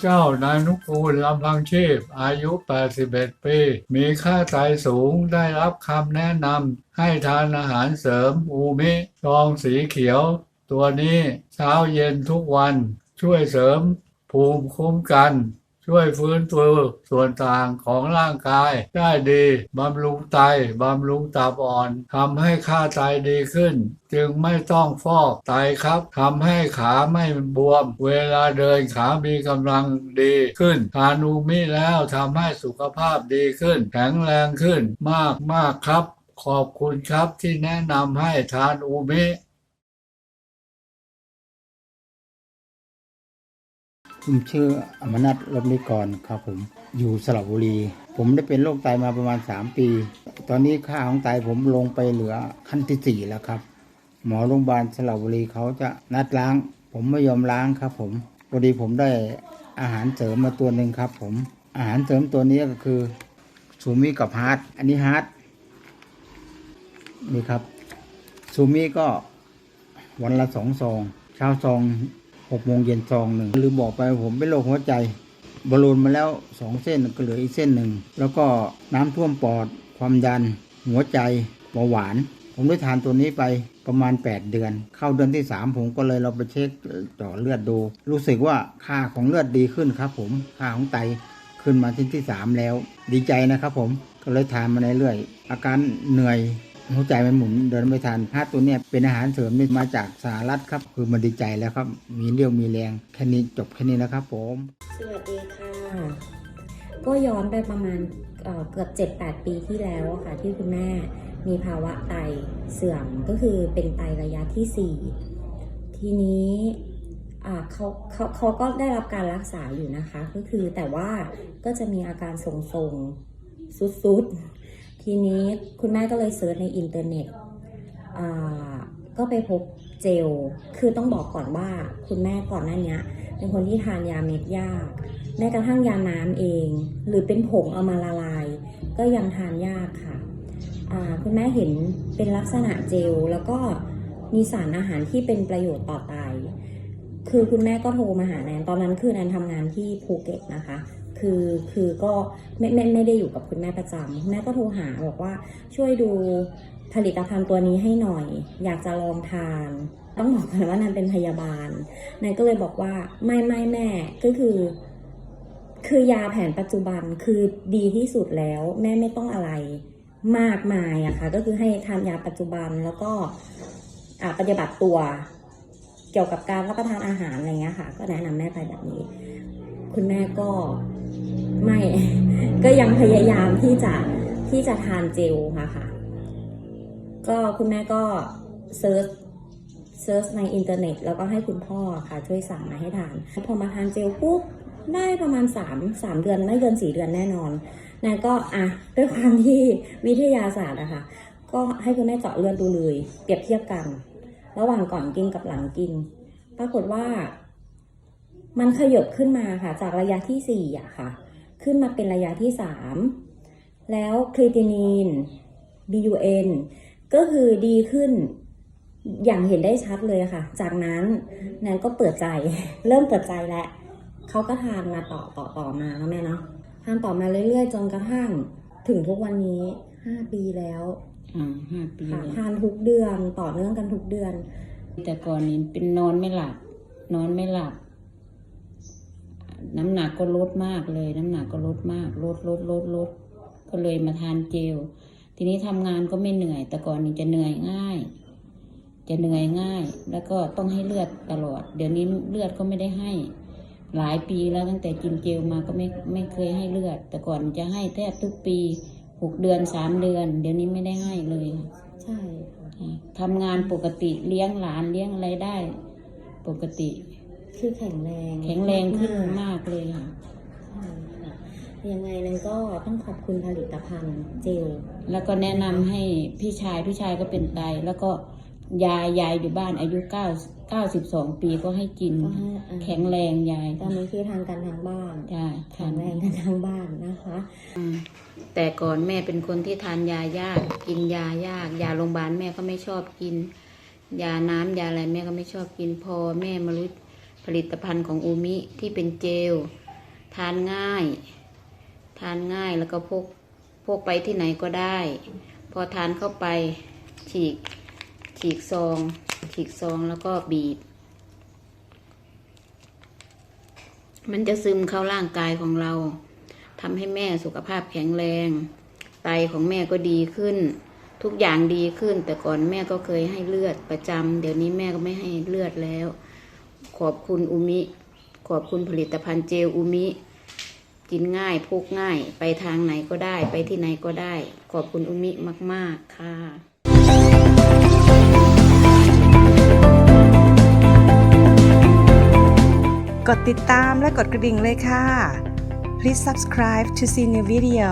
เจ้านายนุกูลลำพังชีพ อายุ 81 ปี มีค่าไตสูงได้รับคำแนะนำให้ทานอาหารเสริมอูมิซองสีเขียว ตัวนี้เช้าเย็นทุกวันช่วยเสริมภูมิคุ้มกัน ช่วยฟื้นฟูส่วนต่างของร่างกาย ได้ดีบำรุงไตบำรุงตับอ่อนทำให้ค่าไตดีขึ้น จึงไม่ต้องฟอกไตครับทำให้ขาไม่บวม เวลาเดินขามีกำลังดีขึ้นทานอูมิแล้วทำให้สุขภาพดีขึ้น แข็งแรงขึ้นมากมากครับ ขอบคุณครับที่แนะนำให้ทานอูมิ ผมชื่ออมนัทรบนิกรครับผมอยู่สระบุรี ผมได้เป็นโรคไตมาประมาณ 3 ปี ตอนนี้ค่าของไตผมลงไปเหลือขั้นที่สี่แล้วครับ หมอโรงพยาบาลสระบุรีเขาจะนัดล้าง ผมไม่ยอมล้างครับผมพอดีผมได้อาหารเสริมมาตัวหนึ่งครับผมอาหารเสริมตัวนี้ก็คือซูมิกับฮาร์ดอันนี้ฮาร์ดนี่ครับซูมิก็วันละสองซองเช้าซอง หกโมงเย็นซองหนึ่งลืมบอกไปผมเป็นโรคหัวใจบอลลูนมาแล้วสองเส้นก็เหลืออีกเส้นหนึ่ง แล้วก็น้ำท่วมปอด ความดัน หัวใจเบาหวาน ผมได้ทานตัวนี้ไปประมาณ 8 เดือน เข้าเดือนที่ 3 ผมก็เลยเราไปเช็คจาะเลือดดู รู้สึกว่าค่าของเลือดดีขึ้นครับผมค่าของไตขึ้นมาที่ที่ 3 แล้ว ดีใจนะครับผมก็เลยทานมาเรื่อยๆอาการเหนื่อย หัวใจมันหมุนเดินไม่ทันฮาตัวเนี้ยเป็นอาหารเสริมนี่มาจากสหรัฐครับ คือมันดีใจแล้วครับ มีเรี่ยวมีแรงแค่นี้จบแค่นี้นะครับผม สวัสดีค่ะ ก็ย้อนไปประมาณเอ่อเกือบ 7-8 ปีที่แล้วอะค่ะ ที่คุณแม่มีภาวะไตเสื่อมก็คือเป็นไตระยะที่ 4 ทีนี้เขาเขาเขาก็ได้รับการรักษาอยู่นะคะ ก็คือแต่ว่าก็จะมีอาการทรงๆสุดๆ ทีนี้คุณแม่ก็เลยเซิร์ชในอินเทอร์เน็ตก็ไปพบเจล คือต้องบอกก่อนว่าคุณแม่ก่อนหน้านี้เป็นคนที่ทานยาเม็ดยาก แม้กระทั่งยาน้ำเอง หรือเป็นผงเอามาละลาย ก็ยังทานยากค่ะ คุณแม่เห็นเป็นลักษณะเจล แล้วก็มีสารอาหารที่เป็นประโยชน์ต่อไตคือคุณแม่ก็โทรมาหาแนนตอนนั้นคือแนนทำงานที่ภูเก็ตนะคะ คือคือก็ไม่ไม่ไม่ได้อยู่กับคุณแม่ประจำแม่ก็โทรหาบอกว่าช่วยดูผลิตภัณฑ์ตัวนี้ให้หน่อย อยากจะลองทาน ต้องบอกก่อนว่านันเป็นพยาบาลนายก็เลยบอกว่าไม่ไม่แม่ก็คือ คือยาแผนปัจจุบันคือดีที่สุดแล้ว แม่ไม่ต้องอะไรมากมายอะค่ะก็คือให้ทานยาปัจจุบันแล้วก็ปฏิบัติตัวเกี่ยวกับการรับประทานอาหารอะไรเงี้ยค่ะ ก็แนะนำแม่ไปแบบนี้ คุณแม่ก็ ไม่ ก็ยังพยายามที่จะที่จะทานเจลค่ะค่ะ ก็คุณแม่ก็เซิร์ชเซิร์ชในอินเทอร์เน็ต แล้วก็ให้คุณพ่อค่ะ ช่วยสั่งมาให้ทาน พอมาทานเจลปุ๊บได้ประมาณ 3 3 เดือนไม่เกิน 4 เดือนแน่นอนนายก็อะด้วยความที่วิทยาศาสตร์อะค่ะ ก็ให้คุณแม่เจาะเลือดดูเลย เปรียบเทียบกัน ระหว่างก่อนกินกับหลังกิน ปรากฏว่า มันขยบขึ้นมาค่ะ จากระยะที่สี่อะค่ะ ขึ้นมาเป็นระยะที่สามแล้วครีตินีน BUN ก็คือดีขึ้นอย่างเห็นได้ชัดเลยอะค่ะ จากนั้นแนนก็เปิดใจ เริ่มเปิดใจแล้วเขาก็ทานมาต่อต่อต่อมาแล้วแม่เนาะทานต่อมาเรื่อยๆ จนกระทั่งถึงทุกวันนี้ห้าปีแล้วอ่าห้าปีค่ะเลยทานทุกเดือนต่อเนื่องกันทุกเดือน แต่ก่อนนี้เป็นนอนไม่หลับ นอนไม่หลับ น้ำหนักก็ลดมากเลย น้ำหนักก็ลดมาก ลดลดลดลดก็เลยมาทานเจล ทีนี้ทำงานก็ไม่เหนื่อย แต่ก่อนนี้จะเหนื่อยง่าย จะเหนื่อยง่าย แล้วก็ต้องให้เลือดตลอด เดี๋ยวนี้เลือดก็ไม่ได้ให้ หลายปีแล้วตั้งแต่กินเจลมาก็ไม่ไม่เคยให้เลือด แต่ก่อนจะให้แทบทุกปีหกเดือนสามเดือน เดี๋ยวนี้ไม่ได้ให้เลยค่ะใช่ค่ะทำงานปกติเลี้ยงหลานเลี้ยงอะไรได้ ปกติ คือแข็งแรงแข็งแรงขึ้นมากมากเลยค่ะใช่ค่ะยังไงนั้นก็ต้องขอบคุณผลิตภัณฑ์เจล แล้วก็แนะนำให้พี่ชายพี่ชายก็เป็นไตแล้วก็ยายยายอยู่บ้านอายุเก้าเก้าสิบสองปีก็ให้กินก็ให้อ่าแข็งแรงยาย ตอนนี้คือทานกันทางบ้านใช่แข็งแรงกันทางบ้านนะคะอืมแต่ก่อนแม่เป็นคนที่ทานยายาก กินยายาก ยาโรงพยาบาลแม่ก็ไม่ชอบกิน ยาน้ำยาอะไรแม่ก็ไม่ชอบกินพอแม่มารู้ ผลิตภัณฑ์ของอูมิที่เป็นเจล ทานง่าย ทานง่ายแล้วก็พกพกไปที่ไหนก็ได้ พอทานเข้าไปฉีกฉีกซอง ฉีกซองแล้วก็บีบ มันจะซึมเข้าร่างกายของเราทำให้แม่สุขภาพแข็งแรง ไตของแม่ก็ดีขึ้น ทุกอย่างดีขึ้นแต่ก่อนแม่ก็เคยให้เลือดประจำเดี๋ยวนี้แม่ก็ไม่ให้เลือดแล้ว ขอบคุณอุมิ ขอบคุณผลิตภัณฑ์เจลอุมิ กินง่ายพกง่าย ไปทางไหนก็ได้ ไปที่ไหนก็ได้ ขอบคุณอุมิมาก ๆ ค่ะกดติดตามและกดกระดิ่งเลยค่ะ Please subscribe to see new video